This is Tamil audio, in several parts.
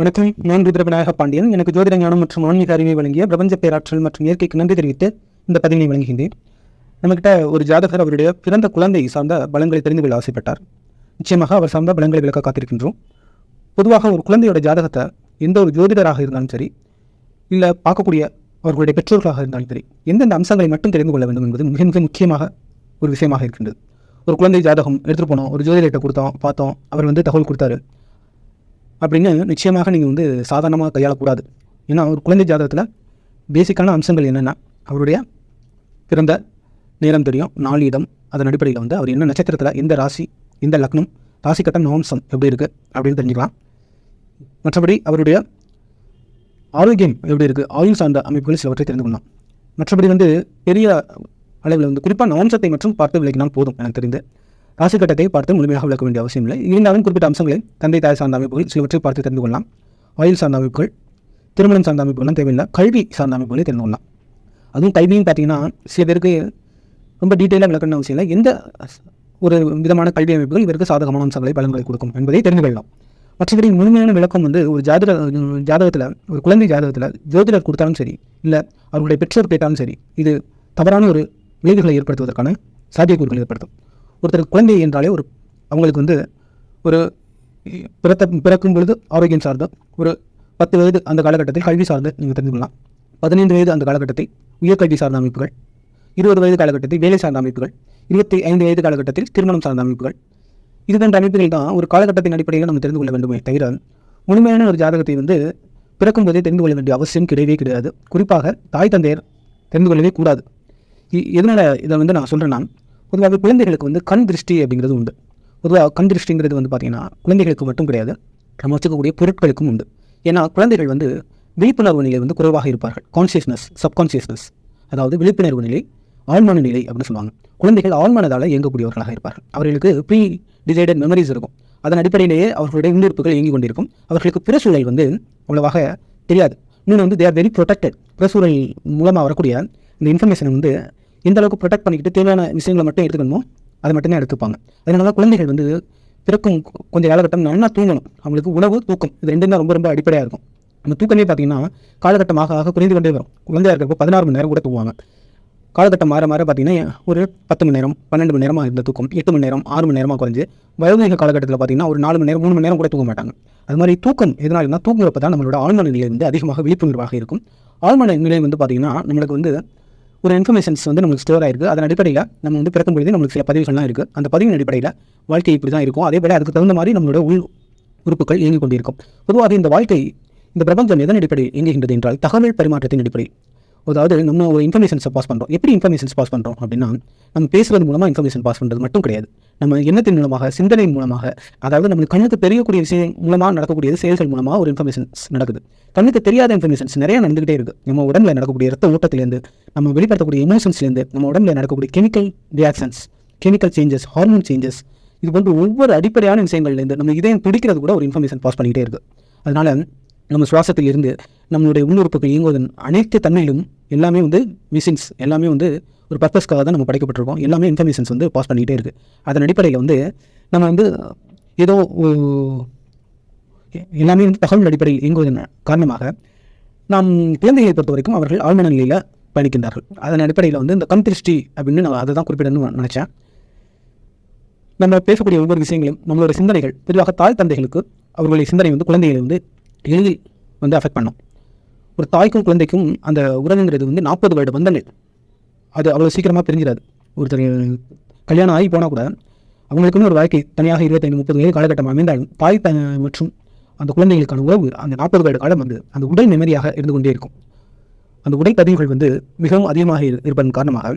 வணக்கம். நான் ருத்ரவிநாயக பாண்டியன். எனக்கு ஜோதிட ஞானம் மற்றும் ஆன்மீக அறிவை வழங்கிய பிரபஞ்ச பேராற்றல் மற்றும் இயற்கைக்கு நன்றி தெரிவித்து இந்த பதிவினை வழங்குகின்றேன். நம்மகிட்ட ஒரு ஜாதகர் அவருடைய பிறந்த குழந்தை சார்ந்த பலங்களை தெரிந்து கொள்ள ஆசைப்பட்டார். நிச்சயமாக அவர் சார்ந்த பலங்களை விளக்க காத்திருக்கின்றோம். பொதுவாக ஒரு குழந்தையோட ஜாதகத்தை எந்த ஒரு ஜோதிடராக இருந்தாலும் சரி இல்லை பார்க்கக்கூடிய அவர்களுடைய பெற்றோர்களாக இருந்தாலும் சரி எந்தெந்த அம்சங்களை மட்டும் தெரிந்து கொள்ள வேண்டும் என்பது மிக மிக முக்கியமாக ஒரு விஷயமாக இருக்கின்றது. ஒரு குழந்தை ஜாதகம் எடுத்துகிட்டு போனோம் ஒரு ஜோதிடர்கிட்ட கொடுத்தோம் பார்த்தோம் அவர் வந்து தகவல் கொடுத்தாரு. அப்படின்னு நிச்சயமாக நீங்கள் வந்து சாதாரணமாக கையாளக்கூடாது. ஏன்னா ஒரு குழந்தை ஜாதகத்தில் பேசிக்கான அம்சங்கள் என்னென்னா அவருடைய பிறந்த நேரம் தெரியும் நாள் இடம் அதன் அடிப்படையில் வந்து அவர் என்ன நட்சத்திரத்தில் எந்த ராசி எந்த லக்னம் ராசி கட்டம் நவம்சம் எப்படி இருக்குது அப்படின்னு தெரிஞ்சுக்கலாம். மற்றபடி அவருடைய ஆரோக்கியம் எப்படி இருக்குது ஆயுள் சார்ந்த அமைப்புகள் சிலவற்றை தெரிந்து கொள்ளலாம். மற்றபடி வந்து பெரிய அளவில் வந்து குறிப்பாக நவம்சத்தை மட்டும் பார்த்து விளக்கினால் போதும் எனக்கு தெரிந்து. ராசி கட்டத்தை பார்த்து முழுமையாக விளக்க வேண்டிய அவசியம் இல்லை. இருந்தாலும் குறிப்பிட்ட அம்சங்களை தந்தை தாய் சார்ந்த அமைப்புகள் சிலவற்றை பார்த்து தெரிந்து கொள்ளலாம். வயல் சார்ந்த அமைப்புகள் திருமணம் சார்ந்த அமைப்புகள்லாம் தேவையில்லை. கல்வி சார்ந்த அமைப்புகளை தெரிந்து கொள்ளலாம். அதுவும் கல்வியும் பார்த்தீங்கன்னா சில பேருக்கு ரொம்ப டீட்டெயிலாக விளக்கணும் அவசியம் இல்லை. எந்த ஒரு விதமான கல்வி அமைப்புகள் இவருக்கு சாதகமான அம்சங்களை பலன்களை கொடுக்கும் என்பதை தெரிந்து கொள்ளலாம். மற்றபடி முழுமையான விளக்கம் வந்து ஒரு ஜாதக ஜாதகத்தில் ஒரு குழந்தை ஜாதகத்தில் ஜோதிடர் கொடுத்தாலும் சரி இல்லை அவர்களுடைய பெற்றோர் கேட்டாலும் சரி இது தவறான ஒரு விளைவுகளை ஏற்படுத்துவதற்கான சாத்தியக்கூறுகள் ஏற்படுத்தும். ஒருத்தர் குழந்தை என்றாலே ஒரு அவங்களுக்கு வந்து ஒரு பிறத்த பிறக்கும் பொழுது ஆரோக்கியம் சார்ந்த ஒரு பத்து வயது அந்த காலகட்டத்தில் கல்வி சார்ந்து நீங்கள் தெரிந்து கொள்ளலாம் பதினைந்து வயது அந்த காலகட்டத்தை உயர்கல்வி சார்ந்த அமைப்புகள் இருபது வயது காலகட்டத்தில் வேலை சார்ந்த அமைப்புகள் இருபத்தி ஐந்து வயது காலகட்டத்தில் திருமணம் சார்ந்த அமைப்புகள். இது போன்ற அமைப்புகள் தான் ஒரு காலகட்டத்தின் அடிப்படையில் நம்ம தெரிந்து கொள்ள வேண்டுமே தவிர முழுமையான ஒரு ஜாதகத்தை வந்து பிறக்கும் போதே தெரிந்து கொள்ள வேண்டிய அவசியம் கிடையவே கிடையாது. குறிப்பாக தாய் தந்தையர் தெரிந்து கொள்ளவே கூடாது. இ- எதனால் இதை வந்து நான் சொல்கிறேன் நான் பொதுவாக குழந்தைகளுக்கு வந்து கண் திருஷ்டி அப்படிங்கிறது உண்டு. பொதுவாக கண் திருஷ்டிங்கிறது வந்து பார்த்திங்கன்னா குழந்தைகளுக்கு மட்டும் கிடையாது நம்ம வச்சுக்கக்கூடிய பொருட்களுக்கும் உண்டு. ஏன்னா குழந்தைகள் வந்து விழிப்புணர்வு நிலை வந்து குறைவாக இருப்பார்கள். கான்சியஸ்னஸ் சப்கான்சியஸ்னஸ் அதாவது விழிப்புணர்வு நிலை ஆழ்மான நிலை அப்படின்னு சொல்லுவாங்க. குழந்தைகள் ஆழ்மனதால் இயங்கக்கூடியவர்களாக இருப்பார்கள். அவர்களுக்கு ப்ரீ டிசைடட் மெமரிஸ் இருக்கும். அதன் அடிப்படையிலேயே அவர்களுடைய உள்ளிருப்புகள் இயங்கிக் கொண்டிருக்கும். அவர்களுக்கு பிற சூழல் வந்து அவ்வளவாக தெரியாது. இன்னொன்று வந்து தேர் வெரி ப்ரொடெக்டட் பிற சூழல் மூலமாக வரக்கூடிய இந்த இன்ஃபர்மேஷனை வந்து எந்த அளவுக்கு ப்ரொடெக்ட் பண்ணிக்கிட்டு தேவையான விஷயங்களை மட்டும் எடுத்துக்கணுமோ அதை மட்டும்தான் எடுத்துப்பாங்க. அதனால தான் குழந்தைகள் வந்து பிறக்கும் கொஞ்சம் காலகட்டம் நல்லா தூங்கணும். அவங்களுக்கு உணவு தூக்கம் இது ரெண்டும் தான் ரொம்ப ரொம்ப அடிப்படையாக இருக்கும். அந்த தூக்கமே பார்த்தீங்கன்னா காலகட்டமாக ஆக குறைந்து கொண்டே வரும். குழந்தையாக இருக்கிறப்போ பதினாறு மணி நேரம் கூட தூங்குவாங்க. காலகட்டம் மாற மாற பார்த்தீங்கன்னா ஒரு பத்து மணி நேரம் பன்னெண்டு மணி நேரமாக இருந்த தூக்கம் எட்டு மணி நேரம் ஆறு மணி நேரமாக குறைஞ்சு வயோதிக காலகட்டத்தில் பார்த்தீங்கன்னா ஒரு நாலு மணி நேரம் மூணு மணி நேரம் கூட தூங்க மாட்டாங்க. அது மாதிரி தூக்கம் எதனால் இருந்தால் தூங்குறப்ப தான் நம்மளோட ஆழ்மன நிலை வந்து அதிகமாக விழிப்புணர்வாக இருக்கும். ஆழ்மன நிலை வந்து பார்த்தீங்கன்னா நம்மளுக்கு வந்து ஒரு இன்ஃபர்மேஷன்ஸ் வந்து நம்மளுக்கு ஸ்டோர் ஆயிருக்கு. அதன் அடிப்படையில் நம்ம வந்து பிறக்கும் பொழுது நம்மளுக்கு சில பதிவுகள்லாம் இருக்குது அந்த பதிவின் அடிப்படையில் வாழ்க்கை இப்படி தான் இருக்கும். அதே போல அதுக்கு தகுந்த மாதிரி நம்மளோட உள் உறுப்புகள் இயங்கிக் கொண்டிருக்கும். பொதுவாக இந்த வாழ்க்கை இந்த பிரபஞ்சம் எதன் அடிப்படையில் இயங்குகின்றது என்றால் தகவல் பரிமாற்றத்தின் அடிப்படையில். அதாவது நம்ம ஒரு இன்ஃபர்மேஷன்ஸை பாஸ் பண்ணுறோம் எப்படி இன்ஃபர்மேஷன்ஸ் பாஸ் பண்ணுறோம் அப்படின்னா நம்ம பேசுவது மூலமாக இன்ஃபர்மேஷன் பாஸ் பண்ணுறது மட்டும் கிடையாது. நம்ம எண்ணத்தின் மூலமாக சிந்தனை மூலமாக அதாவது நம்மளுக்கு கண்ணுக்கு தெரியக்கூடிய விஷயம் மூலமாக நடக்கக்கூடிய செயல்கள் மூலமாக ஒரு இன்ஃபர்மேஷன்ஸ் நடக்குது. கண்ணுக்கு தெரியாத இன்ஃபர்மேஷன்ஸ் நிறைய நடந்துகிட்டே இருக்குது நம்ம உடம்புல நடக்கக்கூடிய ரத்த ஓட்டத்திலேருந்து நம்ம வெளிப்படுத்தக்கூடிய எமோஷன்ஸ்லேருந்து நம்ம உடம்புல நடக்கக்கூடிய chemical reactions chemical changes hormone changes இது போன்ற ஒவ்வொரு அடிப்படையான விஷயங்கள்லேருந்து நம்ம இதயம் பிடிக்கிறது கூட ஒரு இன்ஃபர்மேஷன் பாஸ் பண்ணிக்கிட்டே இருக்குது அதனால நம்ம சுவாசத்தில் இருந்து நம்மளுடைய உள்ளுறுப்புகள் இயங்குவதன் அனைத்து தன்மையிலும் எல்லாமே வந்து மிஷின்ஸ் எல்லாமே வந்து ஒரு பர்பஸ்க்காக தான் நம்ம படைக்கப்பட்டிருக்கோம். எல்லாமே இன்ஃபர்மேஷன்ஸ் வந்து பாஸ் பண்ணிக்கிட்டே இருக்குது அதன் அடிப்படையில் வந்து நம்ம வந்து ஏதோ எல்லாமே வந்து தகவல் அடிப்படையில் இயங்குவதன் காரணமாக நாம் குழந்தைகளை பொறுத்த வரைக்கும் அவர்கள் ஆழ்மன நிலையில் பயணிக்கின்றார்கள். அதன் அடிப்படையில் வந்து இந்த கண் திருஷ்டி அப்படின்னு நான் அதை தான் குறிப்பிடணும்னு நினச்சேன். நம்ம பேசக்கூடிய ஒவ்வொரு விஷயங்களும் நம்மளோட சிந்தனைகள் பொதுவாக தாய் தந்தைகளுக்கு அவர்களுடைய சிந்தனை வந்து குழந்தைகளை வந்து எளிதில் வந்து அஃபெக்ட் பண்ணும். ஒரு தாய்க்கும் குழந்தைக்கும் அந்த உறவுங்கிறது வந்து நாற்பது வருட பந்தங்கள் அது அவ்வளோ சீக்கிரமாக பிரிஞ்சிடாது. ஒருத்தர் கல்யாணம் ஆகி போனால் கூட அவங்களுக்குன்னு ஒரு வாழ்க்கை தனியாக இருபத்தைந்து முப்பது வயது காலகட்டம் அமைந்தாலும் தாய் த மற்றும் அந்த குழந்தைகளுக்கான உறவு அந்த நாற்பது வருட காலம் வந்து அந்த உடல் நிம்மதியாக இருந்து கொண்டே இருக்கும். அந்த உடை பதிவுகள் வந்து மிகவும் அதிகமாக இரு- இருப்பதன் காரணமாக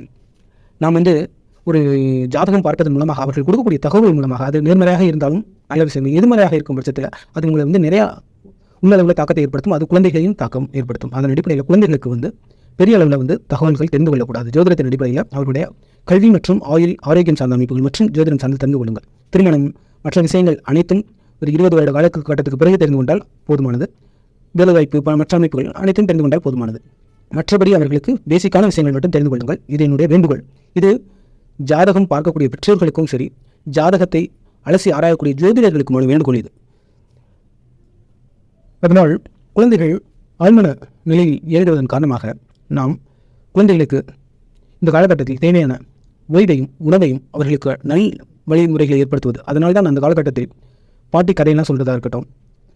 நாம் வந்து ஒரு ஜாதகம் பார்ப்பதன் மூலமாக அவர்கள் கொடுக்கக்கூடிய தகவல் மூலமாக அது நேர்மறையாக இருந்தாலும் நல்ல விஷயங்கள் எதிர்மறையாக இருக்கும் பட்சத்தில் அது உங்களை வந்து நிறையா உள்ளளவில் தாக்கத்தை ஏற்படுத்தும் அது குழந்தைகளையும் தாக்கம் ஏற்படுத்தும். அதன் அடிப்படையில் குழந்தைகளுக்கு வந்து பெரிய அளவில் வந்து தகவல்கள் தெரிந்து கொள்ளக்கூடாது. ஜோதிடத்தின் அடிப்படையில் அவர்களுடைய கல்வி மற்றும் ஆயுள் ஆரோக்கியம் சார்ந்த அமைப்புகள் மற்றும் ஜோதிடம் சார்ந்து தெரிந்து கொள்ளுங்கள். திருமணம் மற்ற விஷயங்கள் அனைத்தும் ஒரு இருபது வருட கட்டத்துக்கு பிறகு தெரிந்து கொண்டால் போதுமானது. வேலைவாய்ப்பு மற்ற அமைப்புகள் அனைத்தும் தெரிந்து கொண்டால் போதுமானது. மற்றபடி அவர்களுக்கு பேசிக்கான விஷயங்கள் மட்டும் தெரிந்து கொள்ளுங்கள். இது என்னுடைய வேண்டுகோள். இது ஜாதகம் பார்க்கக்கூடிய பெற்றோர்களுக்கும் சரி ஜாதகத்தை அலசி ஆராயக்கூடிய ஜோதிடர்களுக்கும் வேண்டுகோள் இது. அதனால் குழந்தைகள் ஆழ்மன நிலையில் ஏறிடுவதன் காரணமாக நாம் குழந்தைகளுக்கு இந்த காலகட்டத்தில் தேவையான ஓய்வையும் உணவையும் அவர்களுக்கு நல் வழிமுறைகளை ஏற்படுத்துவது. அதனால தான் அந்த காலகட்டத்தில் பாட்டி கதையெல்லாம் சொல்கிறதா இருக்கட்டும்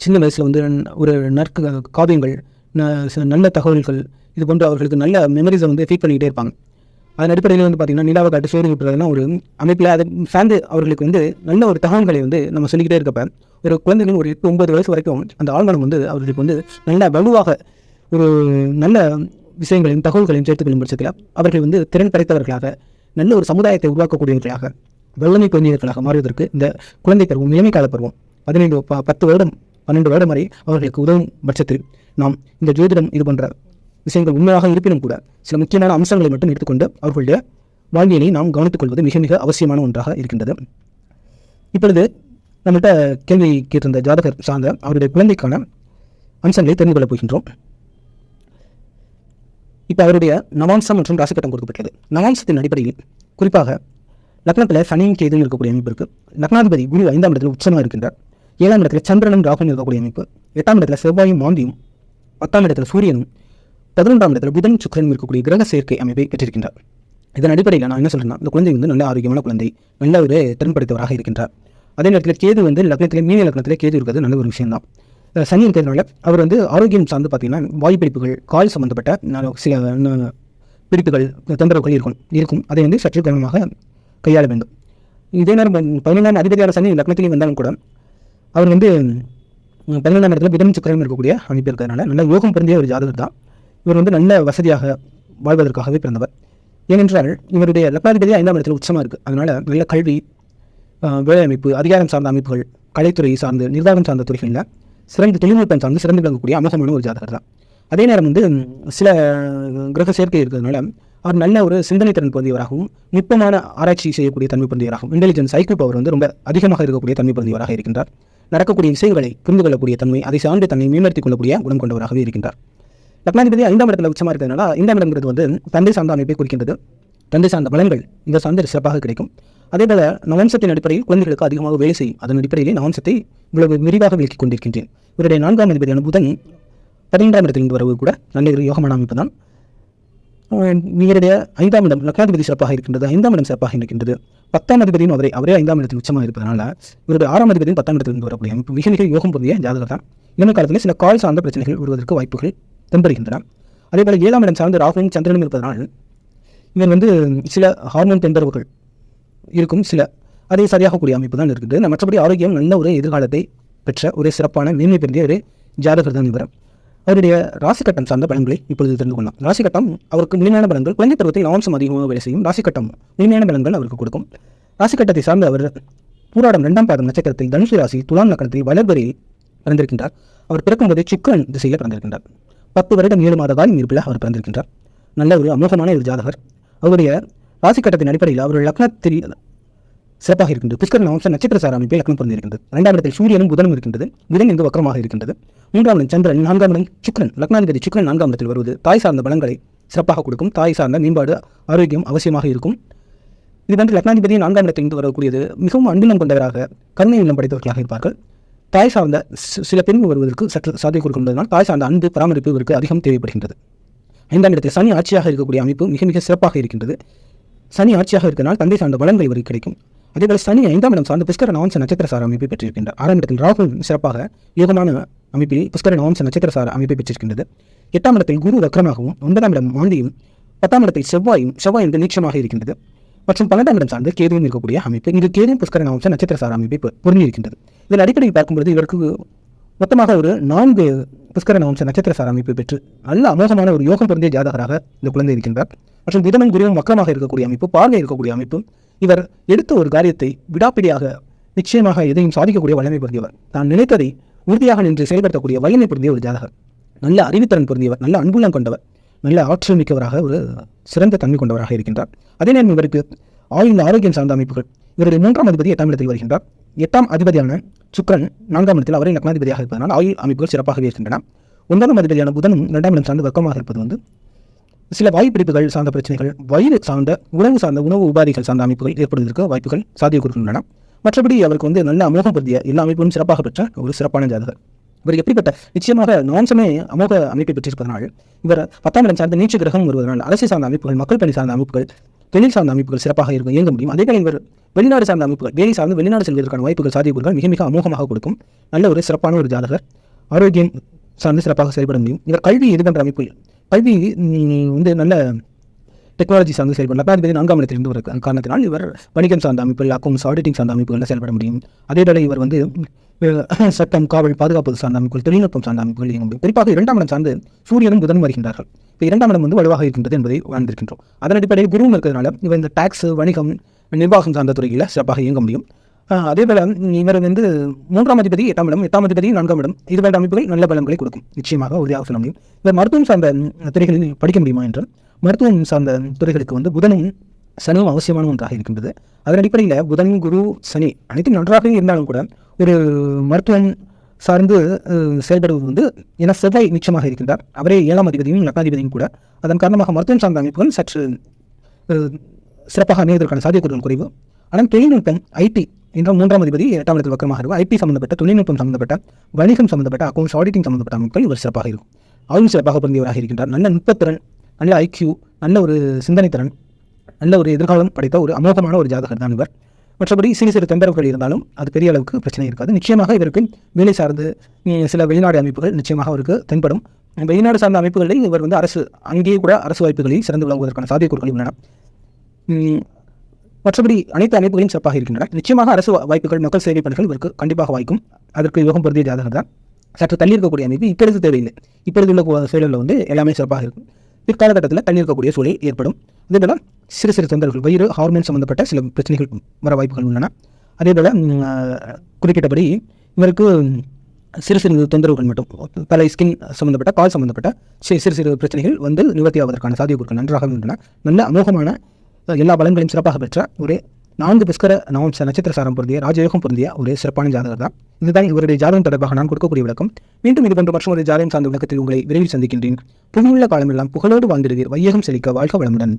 சின்ன வயசில் வந்து ஒரு நற்கு காவியங்கள் ந- சில நல்ல தகவல்கள் இது போன்று அவர்களுக்கு நல்ல மெமரிஸை வந்து ஃபீட் பண்ணிக்கிட்டே இருப்பாங்க. அதன் அடிப்படையில் வந்து பார்த்திங்கன்னா நிலாவை காட்டு சோறு விட்டுறதுனா ஒரு அமைப்பில் அதை சார்ந்து அவர்களுக்கு வந்து நல்ல ஒரு தகவல்களை வந்து நம்ம சொல்லிக்கிட்டே இருக்கப்ப ஒரு குழந்தைகள் ஒரு எட்டு ஒன்பது வயசு வரைக்கும் அந்த ஆழ்மனம் வந்து அவர்களுக்கு வந்து நல்ல வலுவாக ஒரு நல்ல விஷயங்களையும் தகவல்களையும் சேர்த்து பட்சத்தில் அவர்கள் வந்து திறன் படைத்தவர்களாக நல்ல ஒரு சமுதாயத்தை உருவாக்கக்கூடியவர்களாக வெள்ளமை குழந்தைகளாக மாறுவதற்கு இந்த குழந்தை பருவம் இளமை கால பருவம் பதினைந்து ப- பத்து வருடம் பன்னெண்டு வருடம் வரை அவர்களுக்கு உதவும் பட்சத்தில் நாம் இந்த ஜோதிடம் இது போன்ற விஷயங்கள் உண்மையாக இருப்பினும் கூட சில முக்கியமான அம்சங்களை மட்டும் எடுத்துக்கொண்டு அவர்களுடைய வாழ்வியலை நாம் கவனித்துக் கொள்வது மிக மிக அவசியமான ஒன்றாக இருக்கின்றது. இப்பொழுது நம்மகிட்ட கேள்வி கேட்டிருந்த ஜாதகர் சார்ந்த அவருடைய குழந்தைக்கான அம்சங்களை தெரிந்து கொள்ளப் போகின்றோம். இப்போ அவருடைய நவாம்சம் மற்றும் ராசிக்கட்டம் கொடுக்கப்பட்டது நவாம்சத்தின் அடிப்படையில் குறிப்பாக லக்னத்தில் சனியும் கேதும் இருக்கக்கூடிய அமைப்பு இருக்குது லக்னாதிபதி குரு ஐந்தாம் இடத்தில் உச்சமாக இருக்கின்றார். ஏழாம் இடத்துல சந்திரனும் ராகுவும் இருக்கக்கூடிய அமைப்பு. எட்டாம் இடத்துல செவ்வாயும் மாந்தியும் பத்தாம் இடத்துல சூரியனும் பதினொன்றாம் இடத்துல புதன் சுக்கரனும் இருக்கக்கூடிய கிரக சேர்க்கை அமைப்பை பெற்றிருக்கின்றார். இதன் அடிப்படையில் நான் என்ன சொல்கிறேன்னா இந்த குழந்தை வந்து நல்ல ஆரோக்கியமான குழந்தை நல்ல ஒரு திறன் படைத்தவராக இருக்கின்றார். அதே நேரத்தில் கேது வந்து லக்னத்திலே மீன லக்னத்திலே கேது இருக்கிறது நல்ல ஒரு விஷயம் தான் சனி இருக்கிறதுனால அவர் வந்து ஆரோக்கியம் சார்ந்து பார்த்தீங்கன்னா வாயு பிடிப்புகள் கால் சம்பந்தப்பட்ட சில பிடிப்புகள் தொந்தரவுகள் இருக்கும் இருக்கும். அதை வந்து சற்று கவனமாக கையாள வேண்டும். இதே நேரம் ப- அதிபதியான சனி லக்னத்திலையும் வந்தாலும் கூட அவர் வந்து ம், இடத்துல விதம் சுக்கிரனும் இருக்கக்கூடிய அமைப்பு இருக்கிறதுனால நல்ல யோகம் பொருந்திய ஒரு ஜாதகர் தான். இவர் வந்து நல்ல வசதியாக வாழ்வதற்காகவே பிறந்தவர். ஏனென்றால் இவருடைய லக்னாதிபதி ஐந்தாம் இடத்துல உச்சமாக இருக்குது அதனால் நல்ல கல்வி வேலை அமைப்பு அதிகாரம் சார்ந்த அமைப்புகள் கலைத்துறை சார்ந்து நிர்வாகம் சார்ந்த துறைகளில் சிறந்த தொழில்நுட்பம் சார்ந்து சிறந்து விளங்கக்கூடிய அமோகமான ஒரு ஜாதகர் தான். அதே நேரம் வந்து சில கிரக சேர்க்கை இருக்கிறதுனால அவர் நல்ல ஒரு சிந்தனை திறன் பொருந்தியவராகவும் நுட்பமான ஆராய்ச்சி செய்யக்கூடிய தன்மை பொருந்தியவராகவும் இன்டெலிஜென்ஸ் ஐக்கிய பவர் வந்து ரொம்ப அதிகமாக இருக்கக்கூடிய தன்மை பொருந்தியவராக இருக்கின்றார். நடக்கக்கூடிய விஷயங்களை புரிந்து கொள்ளக்கூடிய தன்மை அதை சார்ந்து தன்னை மேம்படுத்திக் கொள்ளக்கூடிய குணம் கொண்டவராகவே இருக்கின்றார். லக்னாதிபதி ஐந்தாம் இடத்துல உச்சமாக இருக்கிறதுனால ஐந்தாம் இடம்ங்கிறது வந்து தந்தை சார்ந்த அமைப்பை குறிக்கின்றது. தந்தை சார்ந்த பலன்கள் இந்த சார்ந்த சிறப்பாக கிடைக்கும். அதே போல நவம்சத்தின் அடிப்படையில் குழந்தைகளுக்கு அதிகமாக வேலை செய்யும். அதன் அடிப்படையிலே நவம்சத்தை இவ்வளவு விரிவாக விளக்கிக் கொண்டிருக்கின்றேன். இவருடைய நான்காம் அதிபதியான புதன் பதினைந்தாம் இடத்திலிருந்து வரவு கூட நல்ல யோகமான அமைப்பு தான் இவருடைய ஐந்தாம் இடம் லக்னாதிபதி சிறப்பாக இருக்கின்றது ஐந்தாம் இடம் சிறப்பாக இருக்கின்றது. பத்தாம் அதிபதியும் அவரை அவரே ஐந்தாம் இடத்தில் உச்சமாக இருப்பதனால இவருடைய ஆறாம் அதிபதியும் பத்தாம் இடத்திலிருந்து வரக்கூடிய அமைப்பு மிக மிக யோகம் பொருந்திய ஜாதகர் தான் இளமை காலத்தில் சில கால் சார்ந்த பிரச்சனைகள் வருவதற்கு வாய்ப்புகள் தென்படுகின்றன. அதே போல ஏழாம் இடம் சார்ந்த ராகுவும் சந்திரனும் இருப்பதனால் இவர் வந்து சில ஹார்மோன் தென்பரவுகள் இருக்கும் சில. அதை சரியாகக்கூடிய அமைப்பு தான் இருக்குது. மற்றபடி ஆரோக்கியம் நல்ல ஒரு எதிர்காலத்தை பெற்ற ஒரு சிறப்பான மேன்மை பெரிய ஒரு ஜாதகர் தான் இவர் அவருடைய ராசிக்கட்டம் சார்ந்த பலன்களை இப்பொழுது தெரிந்து கொள்ளலாம். ராசிக்கட்டம் அவருக்கு முழுமையான பலன்கள் குழந்தை பருவத்தில் ஆம்சம் அதிகமாக வேலை செய்யும் ராசிக்கட்டம் முழுமையான பலன்கள் அவருக்கு கொடுக்கும். ராசிக்கட்டத்தை சார்ந்த அவர் பூராடம் இரண்டாம் பாதம் நட்சத்திரத்தில் தனுசு ராசி துலாம் நகரத்தில் வளர்வரையில் பிறந்திருக்கின்றார். அவர் பிறக்கும்போது சுக்கரன் திசையில் பிறந்திருக்கின்றார். பத்து வருடம் ஏழு மாத காலம் இருப்பில் அவர் பிறந்திருக்கின்றார். நல்ல ஒரு அமோகமான ஒரு ஜாதகர். அவருடைய ராசிக்கட்டத்தின் அடிப்படையில் அவர்கள் லக்னத்தில் சிறப்பாக இருக்கின்றது. புஷ்கரன் வம்ச நட்சத்திர சார அமைப்பில் லக்னம் பிறந்திருக்கின்றது இரண்டாம் இடத்தில் சூரியனும் புதனும் இருக்கின்றது. புதன் இங்கு வக்கரமாக இருக்கின்றது. மூன்றாம் இடம் சந்திரன். நான்காம் இடம் சுக்ரன் லக்னாதிபதி சுக்ரன் நான்காம் இடத்தில் வருவது. தாய் சார்ந்த பலங்களை சிறப்பாக கொடுக்கும். தாய் சார்ந்த மேம்பாடு ஆரோக்கியம் அவசியமாக இருக்கும். இது வந்து லக்னாதிபதி நான்காம் இடத்திலிருந்து வரக்கூடியது மிகவும் அன்புலம் கொண்டவராக கருணை இல்லம் படைத்தவர்களாக இருப்பார்கள். தாய் சார்ந்த சில பெண்கள் வருவதற்கு சற்று சாத்தியம் கொடுக்கின்றதனால் தாய் சார்ந்த அன்பு பராமரிப்பு இவருக்கு அதிகம் தேவைப்படுகின்றது. ஐந்தாம் இடத்தில் சனி ஆட்சியாக இருக்கக்கூடிய அமைப்பு மிக மிக சிறப்பாக இருக்கின்றது. சனி ஆட்சியாக இருக்கிறனால் தந்தை சார்ந்த பலன்கள் இவருக்கு கிடைக்கும். அதேபோல சனி ஐந்தாம் இடம் சார்ந்த புஷ்கர நவம்ச நட்சத்திர சார அமைப்பை பெற்றிருக்கின்றார். ஆறாம் இடத்தில் ராகுல் சிறப்பாக யோகமான அமைப்பில் புஷ்கர நவம்ச நட்சத்திர சார அமைப்பை பெற்றிருக்கின்றது. எட்டாம் இடத்தில் குரு வக்ரமாகவும் ஒன்பதாம் இடம் மாந்தியும் பத்தாம் இடத்தில் செவ்வாயும் செவ்வாய் என்று நீட்சமாக இருக்கின்றது. மற்றும் பன்னெண்டாம் இடம் சார்ந்து கேதுவும் இருக்கக்கூடிய அமைப்பு. இங்கு கேதுவும் புஷ்கர நவம்ச நட்சத்திர சார அமைப்பை பொ- இதில் அடிப்படையில் பார்க்கும்போது இவருக்கு மொத்தமாக ஒரு நான்கு புஷ்கர நவம்ச நட்சத்திர சார அமைப்பை பெற்று நல்ல அமோகமான ஒரு யோகம் பொருந்திய ஜாதகராக இந்த குழந்தை இருக்கின்றார். மற்றும் புதனும் குறிவும் வக்கரமாக இருக்கக்கூடிய அமைப்பு பார்வை இருக்கக்கூடிய அமைப்பு இவர் எடுத்த ஒரு காரியத்தை விடாப்பிடியாக நிச்சயமாக எதையும் சாதிக்கக்கூடிய வலிமை பொருந்தியவர். தான் நினைத்ததை உறுதியாக நின்று செயல்படுத்தக்கூடிய வலிமை பொருந்திய ஒரு ஜாதகர். நல்ல அறிவுத்திறன் பொருந்தியவர் நல்ல அன்புள்ளம் கொண்டவர் நல்ல ஆற்றல் மிக்கவராக ஒரு சிறந்த தன்மை கொண்டவராக இருக்கின்றார். அதே நேரம் இவருக்கு ஆயுள் ஆரோக்கியம் சார்ந்த அமைப்புகள் இவருடைய மூன்றாம் அதிபதி எட்டாம் இடத்தில் வருகின்றார். எட்டாம் அதிபதியான சுக்கிரன் நான்காம் இடத்தில் அவரை லக்னாதிபதியாக இருப்பதனால் ஆயுள் அமைப்புகள் சிறப்பாகவே இருக்கின்றன. ஒன்பதாம் அதிபதியான புதனும் இரண்டாம் இடம் சார்ந்து வர்க்கமாக இருப்பது வந்து சில வாய்ப்பிடிப்புகள் சார்ந்த பிரச்சனைகள் வயிறு சார்ந்த உணவு சார்ந்த உணவு உபாதைகள் சார்ந்த அமைப்புகள் ஏற்படுவதற்கு வாய்ப்புகள் சாத்தியக்கூறுகின்றன மற்றபடி அவருக்கு வந்து நல்ல அமோகம் பற்றிய எல்லா அமைப்பும் சிறப்பாக பெற்ற ஒரு சிறப்பான ஜாதகர். இவர் எப்படிப்பட்ட நிச்சயமாக நான்சமே அமோக அமைப்பை பெற்றிருப்பதனால் இவர் பத்தாம் இடம் சார்ந்த நீச்சு கிரகம் வருவதனால் அரசு சார்ந்த அமைப்புகள் மக்கள் பணி சார்ந்த அமைப்புகள் தொழில் சார்ந்த அமைப்புகள் சிறப்பாக இருக்கும் இயங்க முடியும். அதே போல இவர் வெளிநாடு சார்ந்த அமைப்புகள் வேலை சார்ந்து வெளிநாடு செல்வதற்கான வாய்ப்புகள் சாத்தியக்கூறுகள் மிக மிக அமோகமாக கொடுக்கும். நல்ல ஒரு சிறப்பான ஒரு ஜாதகர். ஆரோக்கியம் சார்ந்து சிறப்பாக செயல்பட முடியும். இவர் கல்வி எதுகின்ற அமைப்பு கல்வி வந்து நல்ல டெக்னாலஜி சார்ந்து செயல்படலாம். லபாதிபதி நான்காம் இடத்திலிருந்து ஒரு காரணத்தினால் இவர் வணிகம் சார்ந்த அமைப்புகள் அக்கௌண்ட்ஸ் ஆடிட்டிங் சார்ந்த அமைப்புகளில் செயல்பட முடியும். அதே வேளை இவர் வந்து சட்டம் காவல் பாதுகாப்பு சார்ந்த அமைப்புகள் தொழில்நுட்பம் சார்ந்த அமைப்புகள் இயங்க முடியும் குறிப்பாக இரண்டாம் இடம் சார்ந்து சூரியனும் புதனும் வருகின்றார்கள். இப்போ இரண்டாம் இடம் வந்து வலுவாக இருக்கின்றது என்பதை வாழ்ந்திருக்கின்றோம் அதன் அடிப்படையில் குருவும் இருக்கிறதுனால இவர் இந்த டாக்ஸ் வணிகம் நிர்வாகம் சார்ந்த துறையில் சிறப்பாக இயங்க முடியும். அதே போல இவர் வந்து மூன்றாம் அதிபதி எட்டாம் இடம் எட்டாம் அதிபதி நான்காம் இடம் இது வேண்ட அமைப்புகள் நல்ல பலன்களை கொடுக்கும். நிச்சயமாக உறுதியாக சொல்ல முடியும். இவர் மருத்துவம் சார்ந்த துறைகளில் படிக்க முடியுமா என்றால் மருத்துவம் சார்ந்த துறைகளுக்கு வந்து புதனும் சனியும் அவசியமான ஒன்றாக இருக்கின்றது. அதன் அடிப்படையில் புதன் குரு சனி அனைத்தும் நன்றாக இருந்தாலும் கூட ஒரு மருத்துவம் சார்ந்து செயல்படுவது வந்து என செவ்வாய் நிச்சயமாக இருக்கின்றார். அவரே ஏழாம் அதிபதியும் லக்னாதிபதியும் கூட. அதன் காரணமாக மருத்துவம் சார்ந்த அமைப்புகள் சற்று சிறப்பாக அமைவதற்கான சாத்தியக்கூறுகள் குறைவு. ஆனால் தொழில்நுட்பம் ஐடி என்ற மூன்றாம் அதிபதி எட்டாம் இடத்தில் வக்கரமாக இருக்கும். ஐடி சம்பந்தப்பட்ட தொழில்நுட்பம் சம்பந்தப்பட்ட வணிகம் சம்பந்தப்பட்ட அக்கௌண்ட்ஸ் ஆடிட்டிங் சம்பந்தப்பட்ட அமைப்புகள் இவர் சிறப்பாக இருக்கும். அவரும் சிறப்பாக பொருந்தியவராக இருக்கின்றார். நல்ல நுட்பத்திறன் நல்ல ஐக்கியூ நல்ல ஒரு சிந்தனை திறன் நல்ல ஒரு எதிர்காலம் படைத்த ஒரு அமோகமான ஒரு ஜாதகர் தான் இவர். மற்றபடி சிறு சிறு தொந்தரவுகள் இருந்தாலும் அது பெரிய அளவுக்கு பிரச்சனை இருக்காது. நிச்சயமாக இதற்கு வேலை சார்ந்து சில வெளிநாடு அமைப்புகள் நிச்சயமாக அவருக்கு தென்படும். வெளிநாடு சார்ந்த அமைப்புகளில் இவர் வந்து அரசு அங்கேயே கூட அரசு வாய்ப்புகளில் சிறந்து விளங்குவதற்கான சாத்தியக்கூறுகள் உள்ளன. மற்றபடி அனைத்து அமைப்புகளையும் சிறப்பாக இருக்கின்றன. நிச்சயமாக அரசு வாய்ப்புகள் மக்கள் சேவை பணிகள் இவருக்கு கண்டிப்பாக வாய்க்கும். அதற்கு யோகம் பொருந்திய ஜாதகம் தான். சற்று தள்ளி இருக்கக்கூடிய அமைப்பு இப்பொழுது தேவையில்லை. இப்பொழுது உள்ள சூழலில் வந்து எல்லாமே சிறப்பாக இருக்கும். பிற்காலகட்டத்தில் தள்ளி இருக்கக்கூடிய சூழல் ஏற்படும். அதே சிறு சிறு தொந்தரவுகள் வயிறு ஹார்மோன் சம்பந்தப்பட்ட சில பிரச்சனைகள் வர வாய்ப்புகள் உள்ளன. அதே போல் குறிப்பிட்டபடி இவருக்கு சிறு சிறு தொந்தரவுகள் மட்டும் பல ஸ்கின் சம்பந்தப்பட்ட கால் சம்பந்தப்பட்ட சிறு சிறு பிரச்சனைகள் வந்து நிவர்த்தி ஆவதற்கான சாத்தியக்கூறுகள் நன்றாக உள்ளன. நல்ல அமோகமான எல்லா பலன்களையும் சிறப்பாக பெற்ற ஒரு நான்கு புஷ்கர நவம்ச நட்சத்திர சாரம் பொருந்திய ராஜயோகம் பொருந்திய ஒரு சிறப்பான ஜாதகர் தான். இதுதான் இவருடைய ஜாதகம் தொடர்பாக நான் கொடுக்கக்கூடிய விளக்கம். மீண்டும் இது போன்ற மற்றும் ஒரு ஜாதகம் சார்ந்த விளக்கத்தில் உங்களை விரைவில் சந்திக்கின்றேன். புகழுள்ள காலமெல்லாம் புகழோடு வாழ்ந்திடுவீர். வையகம் செழிக்க வாழ்க வளமுடன்.